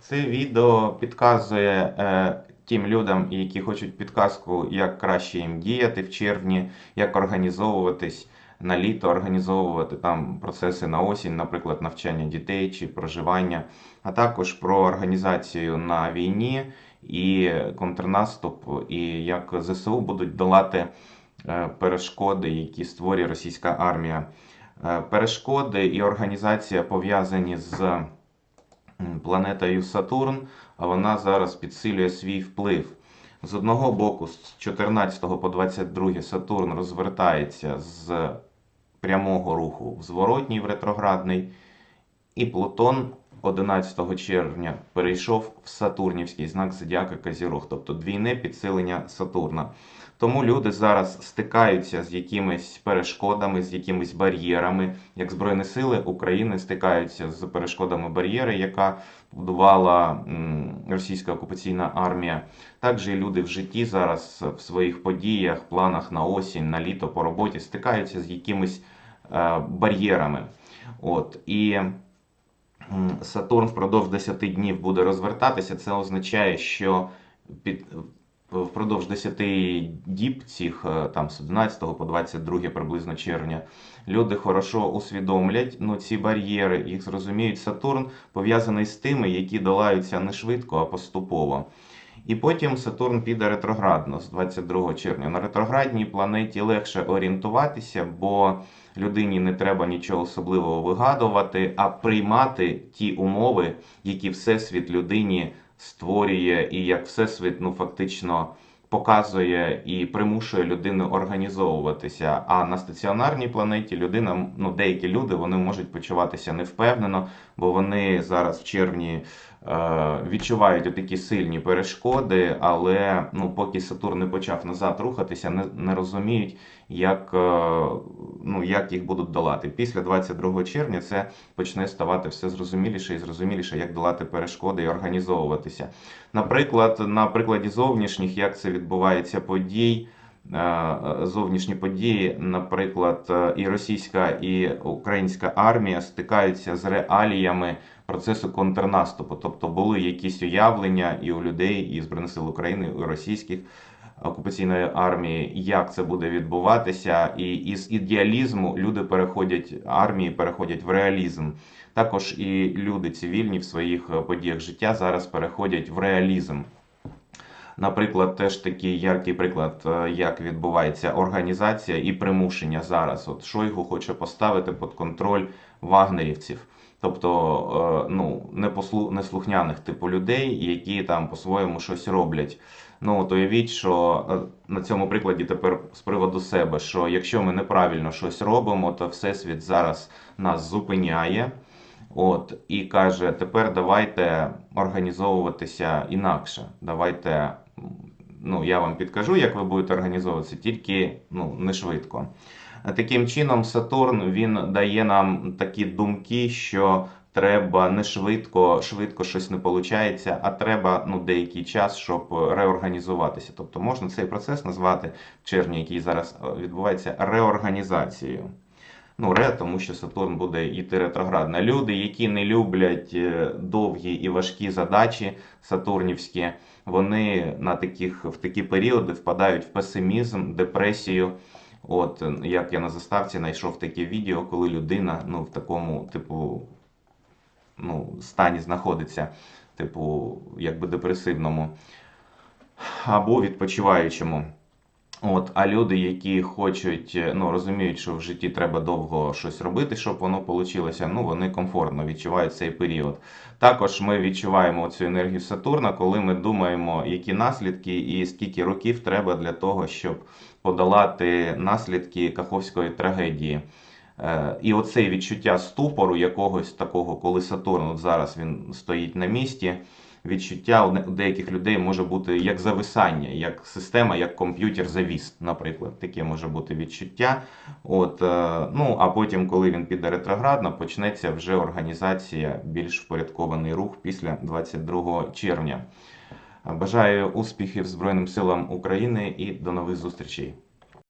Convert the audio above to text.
Це відео підказує е, тим людям, які хочуть підказку, як краще їм діяти в червні, як організовуватись на літо, організовувати там процеси на осінь, наприклад, навчання дітей чи проживання, а також про організацію на війні і контрнаступ, і як ЗСУ будуть долати е, перешкоди, які створює російська армія. Е, Перешкоди і організація пов'язані з планетою Сатурн, а вона зараз підсилює свій вплив. З одного боку, з 14 по 22 Сатурн розвертається з прямого руху в зворотній в ретроградний, і Плутон 11 червня перейшов в Сатурнівський знак зодіака Козірог, тобто двійне підсилення Сатурна. Тому люди зараз стикаються з якимись перешкодами, з якимись бар'єрами. Як Збройні сили України стикаються з перешкодами бар'єри, яка будувала російська окупаційна армія. Також і люди в житті зараз в своїх подіях, планах на осінь, на літо по роботі стикаються з якимись е, бар'єрами. От і Сатурн впродовж 10 днів буде розвертатися. Це означає, що під впродовж 10 діб цих е, там з 11 по 22 приблизно червня люди хорошо усвідомлять ну, ці бар'єри, їх зрозуміють. Сатурн пов'язаний з тими, які долаються не швидко, а поступово. І потім Сатурн піде ретроградно з 22 червня. На ретроградній планеті легше орієнтуватися, бо людині не треба нічого особливого вигадувати, а приймати ті умови, які Всесвіт людині створює, і як Всесвіт ну, фактично показує і примушує людину організовуватися. А на стаціонарній планеті людина, ну деякі люди вони можуть почуватися невпевнено, бо вони зараз в червні відчувають такі сильні перешкоди, але ну, поки Сатурн не почав назад рухатися, не, не розуміють, як, е, ну, як їх будуть долати. Після 22 червня це почне ставати все зрозуміліше і зрозуміліше, як долати перешкоди і організовуватися. Наприклад, на прикладі зовнішніх, як це відбувається подій. Е, Зовнішні події, наприклад, е, і російська, і українська армія стикаються з реаліями процесу контрнаступу. Тобто були якісь уявлення і у людей, і Збройних сил України, і у російських окупаційної армії, як це буде відбуватися, і із ідеалізму люди переходять армії, переходять в реалізм. Також і люди цивільні в своїх е, подіях життя зараз переходять в реалізм. Наприклад, теж такий яркий приклад, е, як відбувається організація і примушення зараз. От Шойгу хоче поставити під контроль вагнерівців, тобто е, ну, неслухняних типу людей, які там по-своєму щось роблять. Ну, от уявіть, що е, на цьому прикладі тепер з приводу себе, що якщо ми неправильно щось робимо, то Всесвіт зараз нас зупиняє. От, і каже: тепер давайте організовуватися інакше. Давайте, ну, я вам підкажу, як ви будете організовуватися, тільки ну, не швидко. Таким чином, Сатурн він дає нам такі думки, що треба не швидко, швидко щось не виходить, а треба ну, деякий час, щоб реорганізуватися. Тобто можна цей процес назвати в червні, який зараз е, відбувається, реорганізацією. Ну, ре, тому що Сатурн буде йти ретроградно. Люди, які не люблять е, довгі і важкі задачі сатурнівські, вони на таких, в такі періоди впадають в песимізм, депресію. От е, як я на заставці знайшов таке відео, коли людина ну, в такому, типу, ну, стані знаходиться, типу, якби депресивному або відпочиваючому. От, а люди, які хочуть, е, ну розуміють, що в житті треба довго щось робити, щоб воно вийшло, ну вони комфортно відчувають цей період. Також ми відчуваємо цю енергію Сатурна, коли ми думаємо, які наслідки і скільки років треба для того, щоб подолати наслідки Каховської трагедії. Е, І оце відчуття ступору якогось такого, коли Сатурн от зараз він стоїть на місці. Відчуття у деяких людей може бути як зависання, як система, як комп'ютер завіс, наприклад. Таке може бути відчуття. От, е, ну, а потім, коли він піде ретроградно, почнеться вже організація, більш впорядкований рух після 22 червня. Бажаю успіхів Збройним силам України і до нових зустрічей.